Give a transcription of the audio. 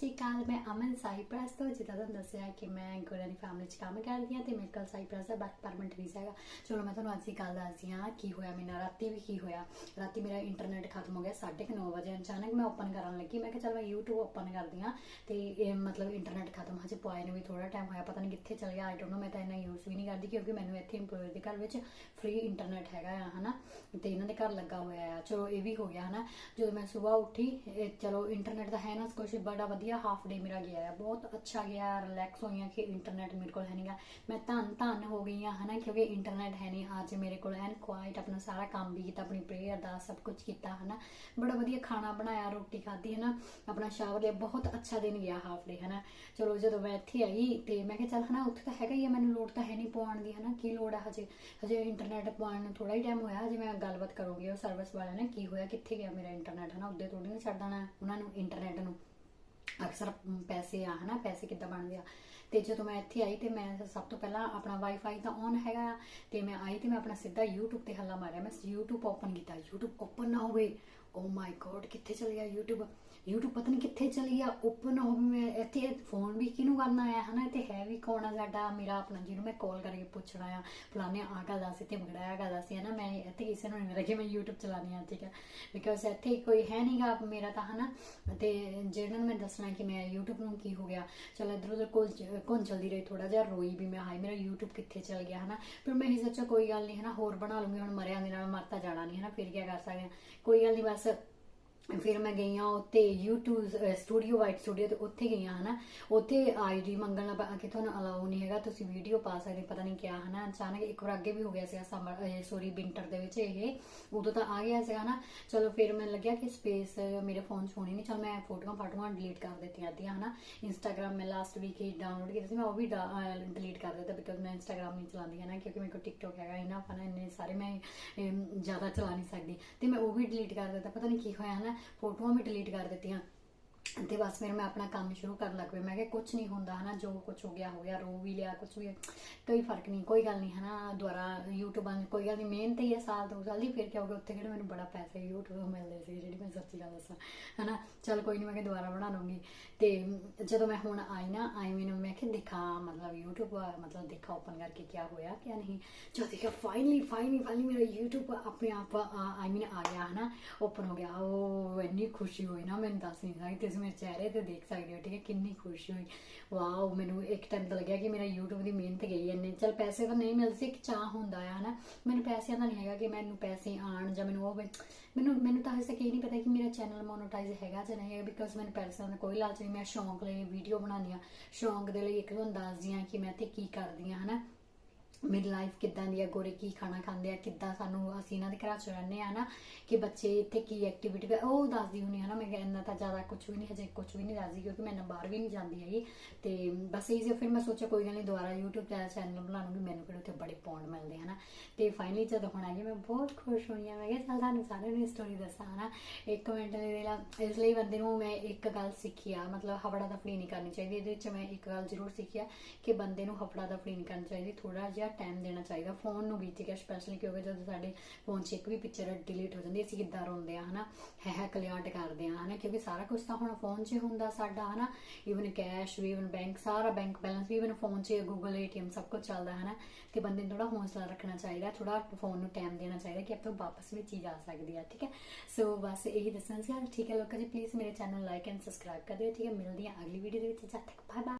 ਸ਼੍ਰੀ ਅਕਾਲ ਮੈਂ ਅਮਨ ਸਾਈਪ੍ਰਸ ਤੋਂ, ਜਿੱਦਾਂ ਤੁਹਾਨੂੰ ਦੱਸਿਆ ਕਿ ਮੈਂ ਗੁਰਾਨੀ ਫੈਮਿਲੀ 'ਚ ਕੰਮ ਕਰਦੀ ਹਾਂ ਤੇ ਮੇਰੇ ਕੋਲ ਸਾਈਪ੍ਰਸ ਦਾ ਵਰਕ ਪਰਮਿਟ ਵੀਜ਼ਾ ਹੈਗਾ ਚਲੋ ਮੈਂ ਤੁਹਾਨੂੰ ਅੱਜ ਦੀ ਗੱਲ ਦੱਸਦੀ ਹਾਂ, ਕੀ ਹੋਇਆ ਮੇਰੇ ਨਾਲ ਰਾਤੀ ਵੀ ਕੀ ਹੋਇਆ। ਰਾਤੀ ਮੇਰਾ ਇੰਟਰਨੈਟ ਖਤਮ ਹੋ ਗਿਆ 9:30 ਵਜੇ। ਅਚਾਨਕ ਮੈਂ ਓਪਨ ਕਰਨ ਲੱਗੀ। ਮੈਂ ਕਿਹਾ, ਚਲ ਮੈਂ YouTube ਓਪਨ ਕਰਦੀ ਹਾਂ ਤੇ ਇਹ ਮਤਲਬ ਇੰਟਰਨੈਟ ਖਤਮ ਹਜੇ ਪੁਆਏ ਨੂੰ ਵੀ ਥੋੜਾ ਟਾਈਮ ਹੋਇਆ। ਪਤਾ ਨਹੀਂ ਕਿੱਥੇ ਚਲ ਗਿਆ। ਆਈ ਡੋਨਟ ਨੋ ਮੈਂ ਤਾਂ ਇੰਨਾ ਯੂਜ਼ ਵੀ ਨਹੀਂ ਕਰਦੀ ਕਿਉਂਕਿ ਮੈਨੂੰ ਇੱਥੇ EMPLOYER ਦੇ ਘਰ ਵਿੱਚ ਫ੍ਰੀ ਇੰਟਰਨੈਟ ਹੈਗਾ ਆ, ਹਨਾ? ਤੇ ਇਹਨਾਂ ਦੇ ਘਰ ਲੱਗਾ ਹੋਇਆ ਆ। ਚਲੋ ਇਹ ਵੀ ਹੋ ਗਿਆ, ਹਨਾ? ਜਦੋਂ ਮੈਂ ਸਵੇਰ ਉੱਠੀ, ਇਹ ਚਲੋ ਇੰਟਰਨੈਟ ਦਾ ਹੈ ਨਾ ਕੁਛ ਬੜਾ ਵਧੀਆ ਹਾਫ ਡੇ ਮੇਰਾ ਗਿਆ ਆ, ਬਹੁਤ ਅੱਛਾ ਗਿਆ ਰਿਲੈਕਸ ਹੋਈਆਂ ਕਿ ਇੰਟਰਨੈਟ ਮੇਰੇ ਕੋਲ ਹੈ ਨਹੀਂਗਾ ਮੈਂ ਧੰਨ ਧੰਨ ਹੋ ਗਈ ਆ, ਹਨਾ, ਕਿਉਂਕਿ ਇੰਟਰਨੈਟ ਹੈ ਨਹੀਂ ਅੱਜ ਮੇਰੇ ਕੋਲ ਐਨ ਕੁਆਇਟ ਆਪਣਾ ਸਾਰਾ ਕੰਮ ਵੀ ਕੀਤਾ, ਆਪਣੀ ਪ੍ਰੇਅਰ ਦਾ ਸਭ ਕੁਝ ਕੀਤਾ, ਹਨਾ। ਬੜਾ ਵਧੀਆ ਖਾਣਾ ਬਣਾਇਆ, ਰੋਟੀ ਖਾਧੀ, ਹਨਾ। ਆਪਣਾ ਸ਼ਾਵਰ ਲਿਆ, ਬਹੁਤ ਅੱਛਾ ਦਿਨ ਗਿਆ ਹਾਫ ਡੇ ਹਨਾ। ਚਲੋ, ਜਦੋਂ ਮੈਂ ਇੱਥੇ ਆਈ ਤੇ ਮੈਂ ਕਿਹਾ, ਚੱਲ, ਹਨਾ, ਉੱਥੇ ਤਾਂ ਹੈਗਾ ਹੀ ਆ, ਮੈਨੂੰ ਲੋੜ ਤਾਂ ਹੈ ਨਹੀਂ ਪਵਾਉਣ ਦੀ, ਹਨਾ। ਕੀ ਲੋੜ ਆ ਹਜੇ? ਹਜੇ ਇੰਟਰਨੈਟ ਪਵਾਉਣ ਨੂੰ ਥੋੜਾ ਹੀ ਟਾਈਮ ਹੋਇਆ, ਹਜੇ ਮੈਂ ਗੱਲਬਾਤ ਕਰੂੰਗੀ ਉਹ ਸਰਵਿਸ ਵਾਲਿਆਂ ਨੇ ਕੀ ਹੋਇਆ, ਕਿੱਥੇ ਗਿਆ ਮੇਰਾ ਇੰਟਰਨੈਟ ਹਨਾ। ਉੱਦੇ ਥੋੜੀ ਨਾ ਛੱਡ ਦੇਣਾ ਉਹਨਾਂ ਨੂੰ ਇੰਟਰਨੈਟ ਨੂੰ। ਅਕਸਰ ਪੈਸੇ ਆ, ਹਨਾ, ਪੈਸੇ ਕਿੱਦਾਂ ਬਣਦੇ ਆ। ਤੇ ਜਦੋਂ ਮੈਂ ਇੱਥੇ ਆਈ ਤੇ ਮੈਂ ਸਭ ਤੋਂ ਪਹਿਲਾਂ ਆਪਣਾ ਵਾਈਫਾਈ ਤਾਂ ਔਨ ਹੈਗਾ ਆ, ਤੇ ਮੈਂ ਆਈ ਤੇ ਮੈਂ ਆਪਣਾ ਸਿੱਧਾ YouTube ਤੇ ਹੱਲਾ ਮਾਰਿਆ। ਮੈਂ YouTube ਓਪਨ ਕੀਤਾ। YouTube ਓਪਨ ਨਾ ਹੋਵੇ ਓ ਮਾਈ ਗੋਡ ਕਿੱਥੇ ਚਲ ਗਿਆ YouTube? YouTube ਪਤਾ ਨਹੀਂ ਕਿੱਥੇ ਚਲ ਗਿਆ ਓਪਨ ਹੋ ਵੀ ਮੈਂ ਇੱਥੇ ਫੋਨ ਵੀ ਕਿਹਨੂੰ ਕਰਨਾ ਆਇਆ ਹਨਾ? ਇੱਥੇ ਹੈ ਵੀ ਕੌਣ ਆ ਸਾਡਾ? ਮੇਰਾ ਆਪਣਾ ਜਿਹਨੂੰ ਮੈਂ ਕਾਲ ਕਰਕੇ ਪੁੱਛਣਾ ਆ, ਫਲਾਣੇ ਆ ਗੱਲ ਦੱਸ ਤੇ ਮਗੜਾ ਆ ਗੱਲ ਦੱਸ, ਹਨਾ? ਇੱਥੇ ਕਿਸੇ ਨੂੰ ਨਹੀਂ ਰੱਖੀ ਮੈਂ YouTube ਚਲਾਣੀ ਆ ਠੀਕ ਹੈ। ਬਿਕਾਜ਼ ਇੱਥੇ ਕੋਈ ਹੈ ਨਹੀਂਗਾ ਮੇਰਾ ਤਾਂ, ਹਨਾ। ਤੇ ਜਿਹਨਾਂ ਨੂੰ ਮੈਂ ਦੱਸਣਾ ਕਿ ਮੈਂ YouTube ਨੂੰ ਕੀ ਹੋ ਗਿਆ, ਚਲ ਇਧਰ ਉਧਰ ਕੋਲ ਕੋਲ ਚਲਦੀ ਰਹੀ ਥੋੜਾ ਜਿਹਾ ਰੋਈ ਵੀ ਮੈਂ ਹਾਈ ਮੇਰਾ YouTube ਕਿੱਥੇ ਚਲ ਗਿਆ, ਹਨਾ। ਫਿਰ ਮੈਂ ਹੀ ਸੋਚਿਆ ਕੋਈ ਗੱਲ ਨਹੀਂ ਹਨਾ, ਹੋਰ ਬਣਾ ਲੂੰਗੀ, ਹੁਣ ਮਰਿਆ ਦੇ ਨਾਲ ਮਰਤਾ ਜਾਣਾ ਨਹੀਂ ਹਨਾ, ਫਿਰ ਕੀ ਕਰ ਸਕਦੇ ਹਾਂ। ਕੋਈ ਗੱਲ ਨਹੀਂ ਬਸ ਫਿਰ ਮੈਂ ਗਈ ਆ ਉੱਤੇ YouTube ਸਟੂਡੀਓ ਵਾਈਟ ਸਟੂਡੀਓ ਤੇ ਉੱਥੇ ਗਈ ਆ ਹਨਾ। ਉੱਥੇ ਆਈਡੀ ਮੰਗਣਾ ਪਾ ਕਿ ਤੁਹਾਨੂੰ ਅਲਾਉ ਨਹੀਂ ਹੈਗਾ, ਤੁਸੀਂ ਵੀਡੀਓ ਪਾ ਸਕਦੇ, ਪਤਾ ਨਹੀਂ ਕਿਆ, ਹਨਾ। ਅਚਾਨਕ ਇੱਕ ਵਾਰ ਅੱਗੇ ਵੀ ਹੋ ਗਿਆ ਸੀਗਾ ਸਮਰ ਸੋਰੀ ਵਿੰਟਰ ਦੇ ਵਿੱਚ ਇਹ। ਉਦੋਂ ਤਾਂ ਆ ਗਿਆ ਸੀਗਾ ਨਾ। ਚਲੋ ਫਿਰ ਮੈਨੂੰ ਲੱਗਿਆ ਕਿ ਸਪੇਸ ਮੇਰੇ ਫੋਨ 'ਚ ਹੋਣੀ ਨਹੀਂ। ਚਲ ਮੈਂ ਫੋਟੋਆਂ ਫਾਟੋਆਂ ਡਿਲੀਟ ਕਰ ਦਿੱਤੀਆਂ ਅੱਧੀਆਂ, ਹਨਾ। ਇੰਸਟਾਗ੍ਰam ਮੈਂ ਲਾਸਟ ਵੀਕ ਹੀ ਡਾਊਨਲੋਡ ਕੀਤਾ ਸੀ, ਮੈਂ ਉਹ ਵੀ ਡਿਲੀਟ ਕਰ ਦਿੱਤਾ ਬਿਕਾਜ਼ ਮੈਂ ਇੰਸਟਾਗ੍ਰam ਨਹੀਂ ਚਲਾਉਂਦੀ, ਹਨਾ, ਕਿਉਂਕਿ ਮੇਰੇ ਕੋਲ ਟਿਕਟੋਕ ਹੈਗਾ ਇਹਨਾਂ ਫਨਾ ਇੰਨੇ ਸਾਰੇ ਮੈਂ ਜ਼ਿਆਦਾ ਚਲਾ ਨਹੀਂ ਸਕਦੀ। ਤੇ ਮੈਂ ਉਹ ਵੀ ਡਿਲੀਟ ਕਰ ਦਿੱਤਾ, ਪਤਾ ਨਹੀਂ ਕੀ ਹੋਇਆ, ਹਨਾ। ਫੋਟੋਆਂ ਵੀ ਡਿਲੀਟ ਕਰ ਦਿੱਤੀਆਂ। ਤੇ ਬਸ ਫਿਰ ਮੈਂ ਆਪਣਾ ਕੰਮ ਸ਼ੁਰੂ ਕਰਨ ਲੱਗ ਪਈ। ਮੈਂ ਕਿਹਾ ਕੁਝ ਨਹੀਂ ਹੁੰਦਾ, ਹਨਾ, ਜੋ ਕੁਝ ਹੋ ਗਿਆ ਹੋ ਗਿਆ, ਰੋ ਵੀ ਲਿਆ ਕੁਝ ਵੀ। ਕੋਈ ਫ਼ਰਕ ਨਹੀਂ, ਕੋਈ ਗੱਲ ਨਹੀਂ, ਹਨਾ ਦੁਆਰਾ YouTube ਆਂ ਕੋਈ ਗੱਲ ਨਹੀਂ, ਮਿਹਨਤ ਹੀ ਹੈ ਸਾਲ ਦੋ ਸਾਲ ਦੀ, ਫਿਰ ਕੀ ਹੋਗਾ ਉੱਥੇ ਕਿਹੜਾ ਮੈਨੂੰ ਬੜਾ ਪੈਸੇ YouTube ਤੋਂ ਮਿਲਦੇ ਸੀ, ਜਿਹੜੀ ਮੈਂ ਸੱਚੀ ਗੱਲ ਦੱਸਾਂ, ਹਨਾ। ਚਲ ਕੋਈ ਨਹੀਂ, ਮੈਂ ਕਿ ਦੁਬਾਰਾ ਬਣਾ ਲਵਾਂਗੀ ਤੇ ਜਦੋਂ ਮੈਂ ਹੁਣ ਆਈ ਨਾ, ਆਈ ਮੈਨੂੰ, ਮੈਂ ਕਿ ਦੇਖਾ, ਮਤਲਬ YouTube, ਮਤਲਬ ਦੇਖਾ ਓਪਨ ਕਰਕੇ ਕੀ ਹੋਇਆ ਕੀ ਨਹੀਂ। ਜੋ ਦੇਖਿਆ ਫਾਈਨਲੀ ਫਾਈਨਲੀ ਫਾਈਨਲੀ ਮੇਰਾ YouTube ਆਪਣੇ ਆਪ ਆਈ ਮੀਨ ਆ ਗਿਆ, ਹਨਾ ਓਪਨ ਹੋ ਗਿਆ। ਉਹ ਇੰਨੀ ਖੁਸ਼ੀ ਹੋਈ ਨਾ, ਮੈਨੂੰ ਦੱਸ ਨਹੀਂ ਸਕਦੀ ਤੁਸੀਂ ਮੇਰੇ ਚਿਹਰੇ ਤੇ ਦੇਖ ਸਕਦੇ ਹੋ, ਠੀਕ ਹੈ? ਕਿੰਨੀ ਖੁਸ਼ੀ ਹੋਈ। ਵਾਓ, ਮੈਨੂੰ ਇੱਕ ਟਾਈਮ ਤਾਂ ਲੱਗਿਆ ਕਿ ਮੇਰਾ YouTube ਦੀ ਮਿਹਨਤ ਗਈ ਇੰਨੇ। ਚਲ ਪੈਸੇ ਤਾਂ ਨਹੀਂ ਮਿਲਦੇ, ਇੱਕ ਚਾਹ ਹੁੰਦਾ ਆ, ਹਨਾ? ਮੈਨੂੰ ਪੈਸਿਆਂ ਦਾ ਨਹੀਂ ਹੈਗਾ ਕਿ ਮੈਨੂੰ ਪੈਸੇ ਆਣ ਜਾਂ ਮੈਨੂੰ ਉਹ ਮੈਨੂੰ ਮੈਨੂੰ ਤਾਂ ਹਜੇ ਤੱਕ ਇਹ ਨਹੀਂ ਪਤਾ ਕਿ ਮੇਰਾ ਚੈਨਲ ਮੋਨੋਟਾਈਜ਼ ਹੈਗਾ ਜਾਂ ਨਹੀਂ ਹੈਗਾ ਬਿਕਾਜ਼ ਮੈਨੂੰ ਪੈਸਿਆਂ ਦਾ ਕੋਈ ਲਾਲਚ ਨਹੀਂ। ਮੈਂ ਸ਼ੌਂਕ ਲਈ ਵੀਡੀਓ ਬਣਾਉਂਦੀ ਆ ਸ਼ੌਂਕ ਦੇ ਲਈ ਇੱਕ ਤੁਹਾਨੂੰ ਦੱਸਦੀ ਆ ਕਿ ਮੈਂ ਤੇ ਕੀ ਕਰਦੀ ਆ ਹਨਾ? ਮੇਰੀ ਲਾਈਫ ਕਿੱਦਾਂ ਦੀ ਹੈ ਗੋਰੇ ਕੀ ਖਾਣਾ ਖਾਂਦੇ ਆ, ਕਿੱਦਾਂ ਸਾਨੂੰ ਅਸੀਂ ਇਹਨਾਂ ਦੇ ਘਰਾਂ ਚ ਰਹਿੰਦੇ ਆ ਨਾ, ਕਿ ਬੱਚੇ ਇੱਥੇ ਕੀ ਐਕਟੀਵਿਟੀ ਕਰ ਉਹ ਦੱਸਦੀ ਹੁੰਦੀ ਹੈ ਨਾ, ਮੈਂ ਇੰਨਾ ਤਾਂ ਜ਼ਿਆਦਾ ਕੁਝ ਵੀ ਨਹੀਂ ਹਜੇ ਕੁਝ ਵੀ ਨਹੀਂ ਦੱਸਦੀ, ਕਿਉਂਕਿ ਮੈਂ ਨਾ ਬਾਹਰ ਵੀ ਨਹੀਂ ਜਾਂਦੀ ਹੈਗੀ। ਤੇ ਬਸ ਇਹ ਫਿਰ ਮੈਂ ਸੋਚਿਆ ਕੋਈ ਗੱਲ ਨਹੀਂ ਦੁਬਾਰਾ YouTube ਤੇ ਚੈਨਲ ਬਣਾ ਲੂੰਗੀ ਮੈਨੂੰ ਫਿਰ ਉੱਥੇ ਬੜੇ ਪੌਂਡ ਮਿਲਦੇ ਹਨਾ ਤੇ ਫਾਈਨਲੀ ਜਦੋਂ ਹੁਣ ਆ ਗਈ ਮੈਂ ਬਹੁਤ ਖੁਸ਼ ਹੋਈ ਆ, ਮੈਂ ਕਿਹਾ ਚੱਲ ਤੁਹਾਨੂੰ ਸਾਰਿਆਂ ਨੂੰ ਸਟੋਰੀ ਦੱਸਾਂ ਹਨਾ। ਇੱਕ ਮਿੰਟ ਦੇ ਲਾ ਇਸ ਲਈ ਬੰਦੇ ਨੂੰ ਮੈਂ ਇੱਕ ਗੱਲ ਸਿੱਖੀ ਆ, ਮਤਲਬ ਹਵੜਾ ਦਫੜੀ ਨਹੀਂ ਕਰਨੀ ਚਾਹੀਦੀ, ਇਹਦੇ ਵਿੱਚ ਮੈਂ ਇੱਕ ਗੱਲ ਜ਼ਰੂਰ ਸਿੱਖੀ ਆ, ਕਿ ਬੰਦੇ ਨੂੰ ਹਵੜਾ ਦਫੜੀ ਨਹੀਂ ਕਰਨੀ ਚਾਹੀਦੀ ਥੋੜਾ ਜਿਹਾ ਟਾਈਮ ਦੇਣਾ ਚਾਹੀਦਾ ਫੋਨ ਨੂੰ ਵੀ ਠੀਕ ਸਪੈਸ਼ਲੀ ਕਿਉਂਕਿ ਜਦੋਂ ਸਾਡੇ ਫੋਨ 'ਚ ਇੱਕ ਵੀ ਪਿਕਚਰ ਡਿਲੀਟ ਹੋ ਜਾਂਦੀ ਅਸੀਂ ਕਿੱਦਾਂ ਰੋਂਦੇ ਆ ਹਨਾ? ਹੈ ਹੈ ਕਲਿਆਟ ਕਰਦੇ ਆ ਹਨਾ? ਕਿਉਂਕਿ ਸਾਰਾ ਕੁਝ ਤਾਂ ਹੁਣ ਫੋਨ 'ਚ ਹੁੰਦਾ ਸਾਡਾ, ਹਨਾ? ਇਵਨ ਕੈਸ਼ ਵੀ ਇਵਨ ਬੈਂਕ ਸਾਰਾ ਬੈਂਕ ਬੈਲੈਂਸ ਵੀ ਇਵਨ ਫੋਨ 'ਚ ਗੂਗਲ ਏਟੀਐਮ ਸਭ ਕੁਝ ਚੱਲਦਾ, ਹਨਾ? ਤੇ ਬੰਦੇ ਨੂੰ ਥੋੜਾ ਹੌਸਲਾ ਰੱਖਣਾ ਚਾਹੀਦਾ ਥੋੜਾ ਫੋਨ ਨੂੰ ਟਾਈਮ ਦੇਣਾ ਚਾਹੀਦਾ ਕਿ ਆਪਾਂ ਵਾਪਸ ਵੀ ਚੀਜ਼ ਆ ਸਕਦੀ ਆ, ਠੀਕ ਹੈ? ਸੋ ਬਸ ਇਹੀ ਦੱਸਣਾ ਸੀ ਠੀਕ ਹੈ ਲੋਕਾਂ ਜੀ ਪਲੀਜ਼ ਮੇਰੇ ਚੈਨਲ ਲਾਈਕ ਐਂਡ ਸਬਸਕ੍ਰਾਈਬ ਕਰ ਦਿਓ, ਠੀਕ ਹੈ? ਮਿਲਦੀ ਆ ਅਗਲੀ ਵੀਡੀਓ ਦੇ ਵਿੱਚ, ਜਦ ਤੱਕ ਬਾਏ ਬਾਏ